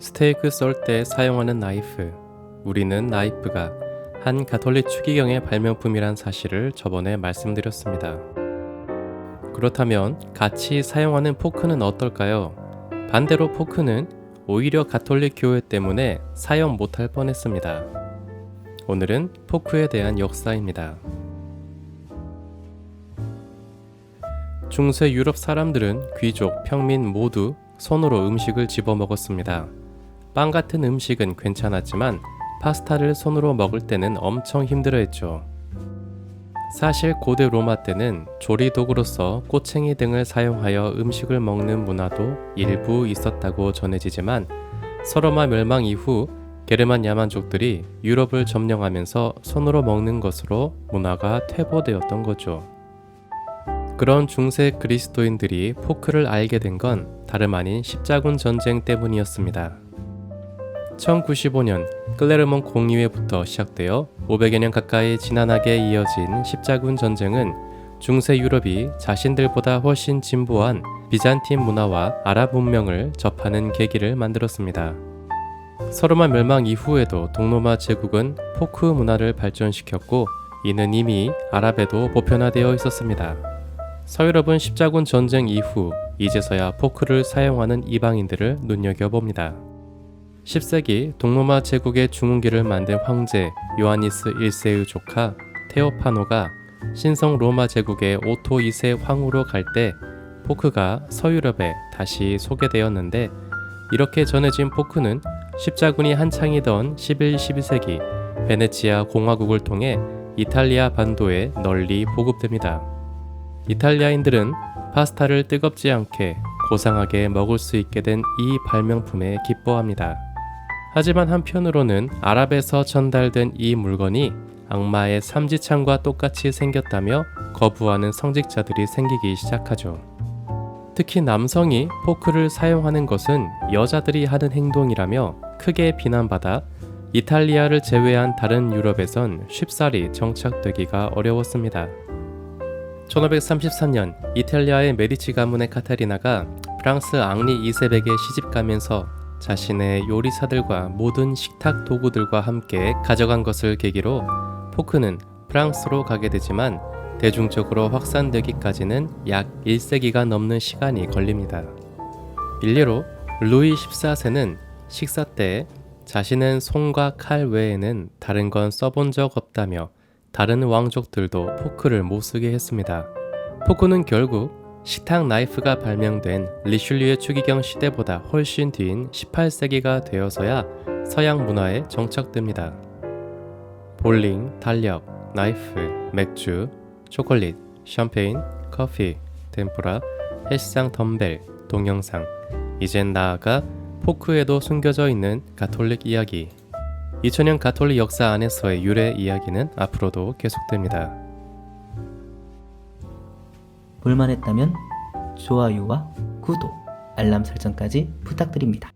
스테이크 썰 때 사용하는 나이프. 우리는 나이프가 한 가톨릭 추기경의 발명품이란 사실을 저번에 말씀드렸습니다. 그렇다면 같이 사용하는 포크는 어떨까요? 반대로 포크는 오히려 가톨릭 교회 때문에 사용 못할 뻔했습니다. 오늘은 포크에 대한 역사입니다. 중세 유럽 사람들은 귀족, 평민 모두 손으로 음식을 집어 먹었습니다. 빵 같은 음식은 괜찮았지만 파스타를 손으로 먹을 때는 엄청 힘들어했죠. 사실 고대 로마 때는 조리 도구로서 꼬챙이 등을 사용하여 음식을 먹는 문화도 일부 있었다고 전해지지만 서로마 멸망 이후 게르만 야만족들이 유럽을 점령하면서 손으로 먹는 것으로 문화가 퇴보되었던 거죠. 그런 중세 그리스도인들이 포크를 알게 된 건 다름 아닌 십자군 전쟁 때문이었습니다. 1095년 클레르몬 공의회부터 시작되어 500여 년 가까이 지난하게 이어진 십자군 전쟁은 중세 유럽이 자신들보다 훨씬 진보한 비잔틴 문화와 아랍 문명을 접하는 계기를 만들었습니다. 서로마 멸망 이후에도 동로마 제국은 포크 문화를 발전시켰고 이는 이미 아랍에도 보편화되어 있었습니다. 서유럽은 십자군 전쟁 이후 이제서야 포크를 사용하는 이방인들을 눈여겨봅니다. 10세기 동로마 제국의 중흥기를 만든 황제 요하니스 1세의 조카 테오파노가 신성 로마 제국의 오토 2세 황후로 갈 때 포크가 서유럽에 다시 소개되었는데 이렇게 전해진 포크는 십자군이 한창이던 11, 12세기 베네치아 공화국을 통해 이탈리아 반도에 널리 보급됩니다. 이탈리아인들은 파스타를 뜨겁지 않게 고상하게 먹을 수 있게 된 이 발명품에 기뻐합니다. 하지만 한편으로는 아랍에서 전달된 이 물건이 악마의 삼지창과 똑같이 생겼다며 거부하는 성직자들이 생기기 시작하죠. 특히 남성이 포크를 사용하는 것은 여자들이 하는 행동이라며 크게 비난받아 이탈리아를 제외한 다른 유럽에선 쉽사리 정착되기가 어려웠습니다. 1533년 이탈리아의 메디치 가문의 카타리나가 프랑스 앙리 2세백에 시집가면서 자신의 요리사들과 모든 식탁 도구들과 함께 가져간 것을 계기로 포크는 프랑스로 가게 되지만 대중적으로 확산되기까지는 약 1세기가 넘는 시간이 걸립니다. 일례로 루이 14세는 식사 때 자신은 손과 칼 외에는 다른 건 써본 적 없다며 다른 왕족들도 포크를 못 쓰게 했습니다. 포크는 결국 식탁 나이프가 발명된 리슐리의 추기경 시대보다 훨씬 뒤인 18세기가 되어서야 서양 문화에 정착됩니다. 볼링, 달력, 나이프, 맥주, 초콜릿, 샴페인, 커피, 템프라, 헬스장 덤벨, 동영상, 이젠 나아가 포크에도 숨겨져 있는 가톨릭 이야기. 2000년 가톨릭 역사 안에서의 유래 이야기는 앞으로도 계속됩니다. 볼만했다면 좋아요와 구독, 알람 설정까지 부탁드립니다.